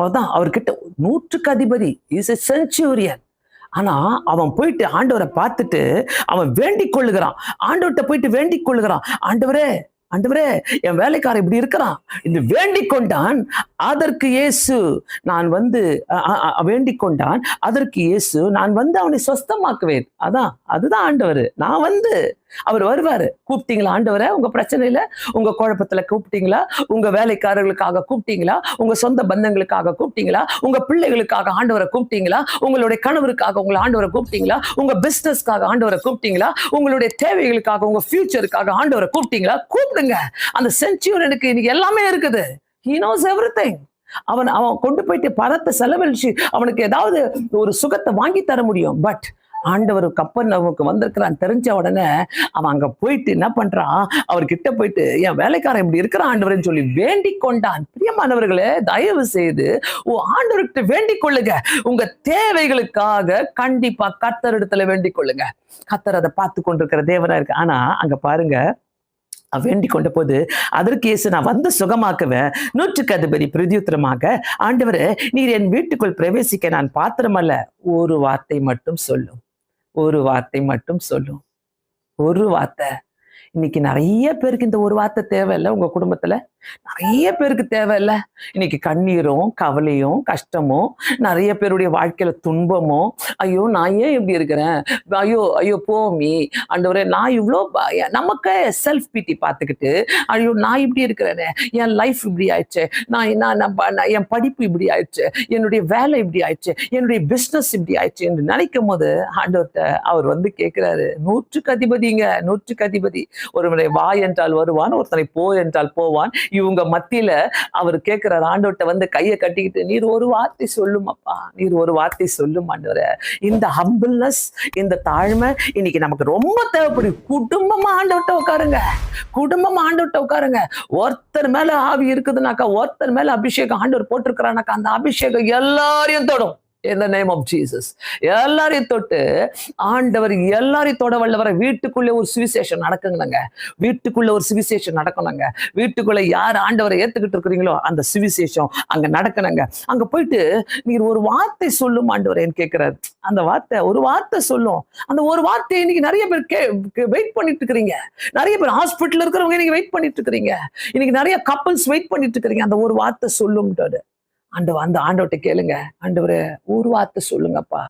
அவதான் அவர்கிட்ட நூற்றுக்கு அதிபதி. இஸ் எ செஞ்சுரியன் ஆனா அவன் போயிட்டு ஆண்டவரை பார்த்துட்டு அவன் வேண்டிக் கொள்ளுகிறான். ஆண்டவர்கிட்ட போயிட்டு வேண்டிக் கொள்ளுகிறான். ஆண்டவரே ஆண்டவரே என் வேலைக்காரன் இப்படி இருக்கிறான். இது வேண்டிக் கொண்டான் அதற்கு இயேசு நான் வந்து வேண்டிக் கொண்டான் அதற்கு இயேசு நான் வந்து அவனை சொஸ்தமாக்குவேன் அதான் அதுதான் ஆண்டவர். நான் வந்து அவர் வருவாரு. கூப்பிட்டீங்களா ஆண்டவரை? உங்க பிரச்சனையில உங்க குழப்பத்துல கூப்பிட்டீங்களா? உங்க வேலைக்காரர்களுக்காக கூப்பிட்டீங்களா? உங்க சொந்த பந்தங்களுக்காக கூப்பிட்டீங்களா? உங்க பிள்ளைகளுக்காக ஆண்டவரை கூப்பிட்டீங்களா? உங்களுடைய கணவருக்காக உங்களை ஆண்டவரை கூப்பிட்டீங்களா? உங்க பிசினஸ்க்காக ஆண்டவரை கூப்பிட்டீங்களா? உங்களுடைய தேவைகளுக்காக உங்க ஃபியூச்சருக்காக ஆண்டவரை கூப்பிட்டீங்களா? கூப்பிடுங்க. அந்த செஞ்சுரியனுக்கு இன்னைக்கு எல்லாமே இருக்குது. ஹீ எவ்ரி திங் அவன் அவன் கொண்டு போயிட்டு பணத்தை செலவழிச்சு அவனுக்கு ஏதாவது ஒரு சுகத்தை வாங்கி தர முடியும். பட் ஆண்டவர் கப்பன் நமக்கு வந்திருக்கிறான். தெரிஞ்ச உடனே அவன் அங்க போயிட்டு என்ன பண்றான்? அவர்கிட்ட போயிட்டு என் வேலைக்காரன் இப்படி இருக்கிறான் ஆண்டவர்னு சொல்லி வேண்டிக் கொண்டான். பிரியமானவர்களே தயவு செய்து ஓ ஆண்டவர்கிட்ட வேண்டிக் கொள்ளுங்க. உங்க தேவைகளுக்காக கண்டிப்பா கத்தர் இடத்துல வேண்டிக் கொள்ளுங்க. கத்தர் அதை பார்த்து கொண்டிருக்கிற தேவனா இருக்கு. ஆனா அங்க பாருங்க அவன் வேண்டிக் கொண்ட போது அதற்கு இயேசு நான் வந்து சுகமாக்குவேன். நூற்றுக்கு அதிபதி பிரதியுத்திரமாக. ஆண்டவரே நீர் என் வீட்டுக்குள் பிரவேசிக்க நான் பாத்திரமல்ல. ஒரு வார்த்தை மட்டும் சொல்லும் ஒரு வார்த்தை மட்டும் சொல்லும். ஒரு வார்த்தை. இன்னைக்கு நிறைய பேருக்கு இந்த ஒரு வார்த்தை தேவையில்லை உங்க குடும்பத்துல. நிறைய பேருக்கு தேவையில்ல. இன்னைக்கு கண்ணீரும் கவலையும் கஷ்டமும் நிறைய பேருடைய வாழ்க்கையில துன்பமும். ஐயோ நான் ஏன் இப்படி இருக்கிறேன்? ஐயோ ஐயோ போமி அண்டவரே நான் இவ்வளோ நமக்கு செல்ஃப் பிடி பார்த்துக்கிட்டு ஐயோ நான் இப்படி இருக்கிறேனே. என் லைஃப் இப்படி ஆயிடுச்சு. நான் என்ன ப- நான் என் படிப்பு இப்படி ஆயிடுச்சு. என்னுடைய வேலை இப்படி ஆயிடுச்சு. என்னுடைய பிஸ்னஸ் இப்படி ஆயிடுச்சு என்று நினைக்கும் போது ஆண்டவர்கிட்ட அவர் வந்து கேட்கிறாரு. நூற்றுக்கு அதிபதிங்க நூற்றுக்கு அதிபதி. ஒருவனை வா என்றால் வருவான் ஒருத்தனை போ என்றால் போவான். இவங்க மத்தியில அவர் கேட்கிறார் ஆண்டோட்ட வந்து கையை கட்டிக்கிட்டு நீர் ஒரு வார்த்தை சொல்லும் அப்பா நீர் ஒரு வார்த்தை சொல்லும் ஆண்டவரே. இந்த ஹம்பிள்னஸ் இந்த தாழ்மை இன்னைக்கு நமக்கு ரொம்ப தேவைப்படும் குடும்பமா ஆண்டோட்ட உட்காருங்க. குடும்பமா ஆண்டோட்ட உட்காருங்க. ஒருத்தர் மேல ஆவி இருக்குதுனாக்கா ஒருத்தர் மேல அபிஷேகம் ஆண்டவர் போட்டிருக்கிறானாக்கா அந்த அபிஷேகம் எல்லாரையும் தொடும். இந்த நேம் ஆஃப் ஜீசஸ் எல்லாரையும் தொட்டு ஆண்டவர் எல்லாரையும் தொட வல்லவரை வீட்டுக்குள்ளே ஒரு சுவிசேஷன் நடக்குங்கங்க வீட்டுக்குள்ள ஒரு சுவிசேஷன் நடக்கணுங்க. வீட்டுக்குள்ள யார் ஆண்டவரை ஏத்துக்கிட்டு இருக்கிறீங்களோ அந்த சுவிசேஷம் அங்க நடக்கணுங்க. அங்க போயிட்டு நீர் ஒரு வார்த்தை சொல்லும் ஆண்டவர் என் கேட்கிறாரு. அந்த வார்த்தை ஒரு வார்த்தை சொல்லும். அந்த ஒரு வார்த்தையை இன்னைக்கு நிறைய பேர் கே வெயிட் பண்ணிட்டு இருக்கிறீங்க. நிறைய பேர் ஹாஸ்பிட்டல் இருக்கிறவங்க இன்னைக்கு வெயிட் பண்ணிட்டு இருக்கிறீங்க. இன்னைக்கு நிறைய கப்பல்ஸ் வெயிட் பண்ணிட்டு இருக்கிறீங்க. அந்த ஒரு வார்த்தை சொல்லும்ன்றது ஆண்டு அந்த ஆண்டவர்கிட்ட கேளுங்க. ஆண்டவரே ஒரு சொல்லுங்கப்பா.